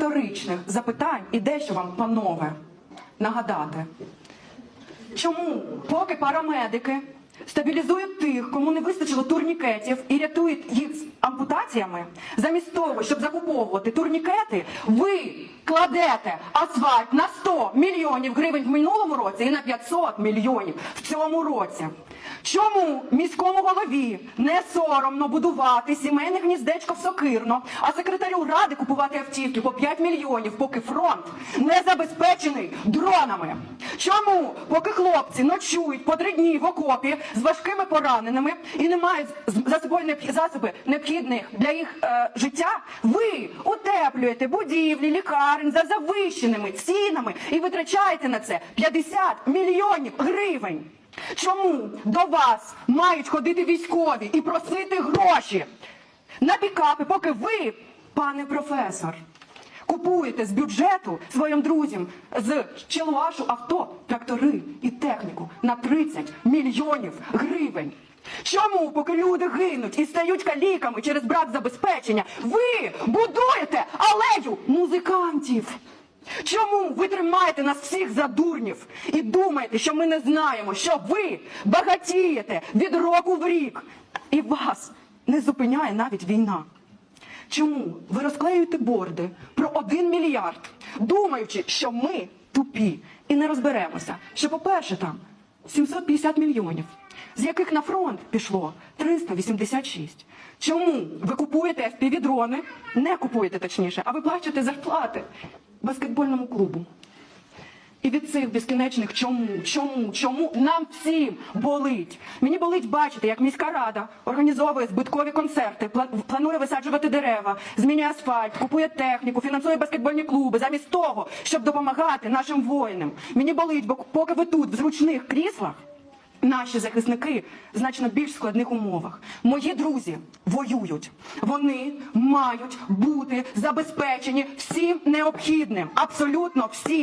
риторичних запитань і дещо вам, панове, нагадати. Чому, поки парамедики стабілізують тих, кому не вистачило турнікетів і рятують їх з ампутаціями, замість того, щоб закуповувати турнікети, ви кладете асфальт на 100 мільйонів гривень в минулому році і на 500 мільйонів в цьому році. Чому міському голові не соромно будувати сімейне гніздечко в Сокирно, а секретарю ради купувати автівки по 5 мільйонів, поки фронт не забезпечений дронами? Чому, поки хлопці ночують по три дні в окопі з важкими пораненими і не мають за собою засоби необхідних для їх е, життя, ви утеплюєте будівлі, лікарень за завищеними цінами і витрачаєте на це 50 мільйонів гривень? Чому до вас мають ходити військові і просити гроші на пікапи, поки ви, пане професор, купуєте з бюджету своїм друзям з Челуашу авто, трактори і техніку на 30 мільйонів гривень? Чому, поки люди гинуть і стають каліками через брак забезпечення, ви будуєте алею музикантів? Чому ви тримаєте нас всіх за дурнів і думаєте, що ми не знаємо, що ви багатієте від року в рік, і вас не зупиняє навіть війна? Чому? Ви розклеюєте борди про один мільярд, думаючи, що ми тупі і не розберемося, що, по-перше, там 750 мільйонів, з яких на фронт пішло 386. Чому? Ви купуєте FPV-дрони, не купуєте точніше, а ви плачете зарплати баскетбольному клубу? І від цих безкінечних чому, чому, чому нам всім болить. Мені болить бачити, як міська рада організовує збиткові концерти, пла- планує висаджувати дерева, змінює асфальт, купує техніку, фінансує баскетбольні клуби, замість того, щоб допомагати нашим воїнам. Мені болить, бо поки ви тут в зручних кріслах. Наші захисники в значно більш складних умовах. Мої друзі воюють. Вони мають бути забезпечені всім необхідним, абсолютно всім.